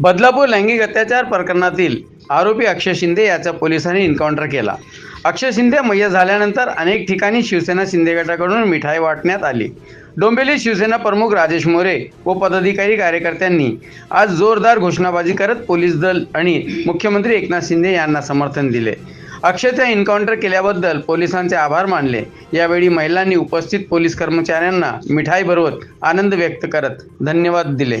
बदलापूर लैंगिक अत्याचार प्रकरणातील आरोपी अक्षय शिंदे याचा पोलिसांनी एन्काउंटर केला. अक्षय शिंदे मय्य झाल्यानंतर अनेक ठिकाणी शिवसेना शिंदे गटाकडून मिठाई वाटण्यात आली. डोंबिवली शिवसेना प्रमुख राजेश मोरे व पदाधिकारी कार्यकर्त्यांनी आज जोरदार घोषणाबाजी करत पोलीस दल आणि मुख्यमंत्री एकनाथ शिंदे यांना समर्थन दिले. अक्षयचा एन्काउंटर केल्याबद्दल पोलिसांचे आभार मानले. यावेळी महिलांनी उपस्थित पोलीस कर्मचाऱ्यांना मिठाई भरवत आनंद व्यक्त करत धन्यवाद दिले.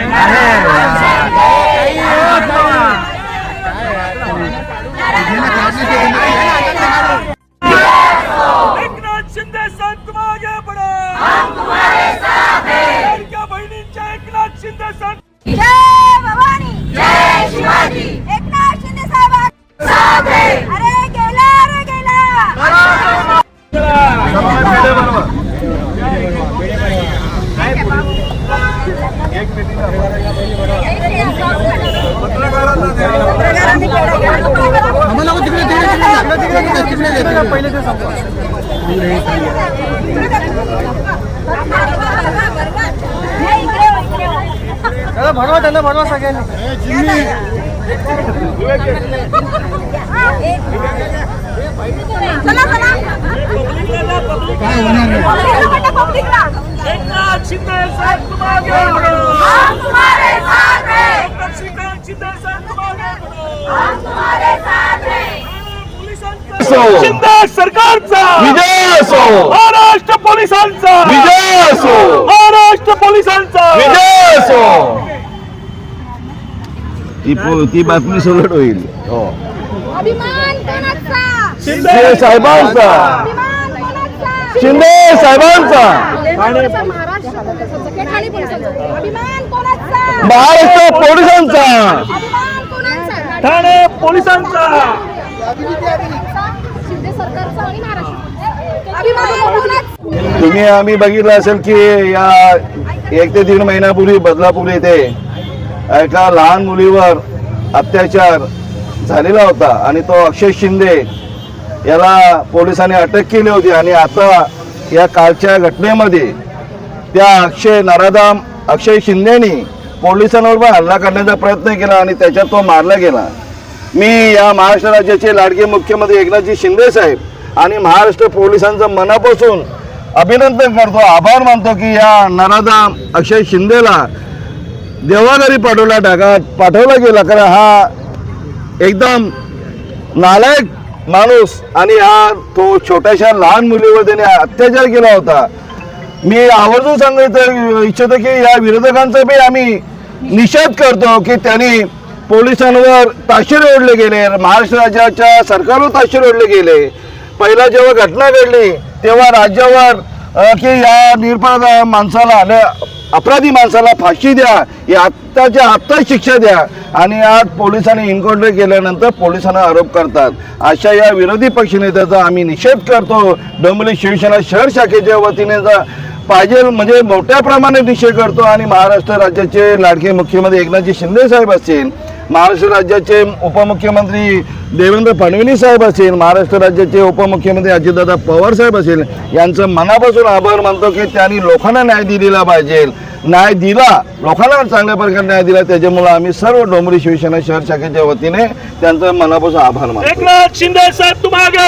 एकनाथ पहिले ते त्याला भरवा त्यांना भरवा सगळ्यांनी पोलिसांचा शिंदे सरकारचा. विजय असो. महाराष्ट्र पोलिसांचा. विजय असो. महाराष्ट्र पोलिसांचा. विजय असो. ती पो- ती बातमी सलट होईल. हो. अभिमान कोणाचा? शिंदे साहेबांचा. अभिमान कोणाचा? शिंदे साहेबांचा. ठाणे पोलिसांचा. अभिमान कोणाचा? महाराष्ट्र पोलिसांचा. अभिमान कोणाचा? ठाणे पोलिसांचा शिंदे सरकारचा आणि महाराष्ट्र अभिमान कोणाचा तुम्ही आम्ही बघितलं असेल की या एक ते दीड महिन्यापूर्वी बदलापूर येथे एका लहान मुलीवर अत्याचार झालेला होता आणि तो अक्षय शिंदे याला पोलिसांनी अटक केली होती आणि आता या कालच्या घटनेमध्ये त्या अक्षय नराधाम अक्षय शिंदेनी पोलिसांवर पण हल्ला करण्याचा प्रयत्न केला आणि त्याच्यात तो मारला गेला. मी या महाराष्ट्र राज्याचे लाडके मुख्यमंत्री एकनाथजी शिंदे साहेब आणि महाराष्ट्र पोलिसांचं मनापासून अभिनंदन करतो आभार मानतो की या नराधाम अक्षय शिंदेला देवाघरी पाठवला टाका पाठवला गेला. कारण हा एकदम नालायक माणूस आणि हा तो छोट्याशा लहान मुलीवर त्याने अत्याचार केला होता. मी आवर्जून सांगायचं इच्छितो की या विरोधकांचा बी आम्ही निषेध करतो की त्यांनी पोलिसांवर ताशेरे ओढले गेले. महाराष्ट्र राज्याच्या सरकारवर ताशेरे ओढले गेले. पहिला जेव्हा घटना घडली तेव्हा राज्यावर की या निरपराध माणसाला अपराधी माणसाला फाशी द्या. या आत्ताच्या आत्ता शिक्षा द्या. आणि आज पोलिसांनी इन्क्वायरी केल्यानंतर पोलिसांना आरोप करतात. अशा या विरोधी पक्षनेत्याचा आम्ही निषेध करतो. डोंबिवली शिवसेना शहर शाखेच्या वतीने जा- पाहिजे म्हणजे मोठ्या प्रमाणात निषेध करतो. आणि महाराष्ट्र राज्याचे लाडके मुख्यमंत्री एकनाथजी शिंदे साहेब असतील महाराष्ट्र राज्याचे उपमुख्यमंत्री देवेंद्र फडणवीस साहेब असतील महाराष्ट्र राज्याचे उपमुख्यमंत्री अजितदादा पवार साहेब असतील यांचं मनापासून आभार मानतो की त्यांनी लोकांना न्याय दिलेला पाहिजे. न्याय दिला लोकांना चांगल्या प्रकारे न्याय दिला त्याच्यामुळे आम्ही सर्व डोंबरी शिवसेना शहर शाखेच्या वतीने त्यांचं मनापासून आभार मानतो. एकनाथ शिंदे साहब तुम आगे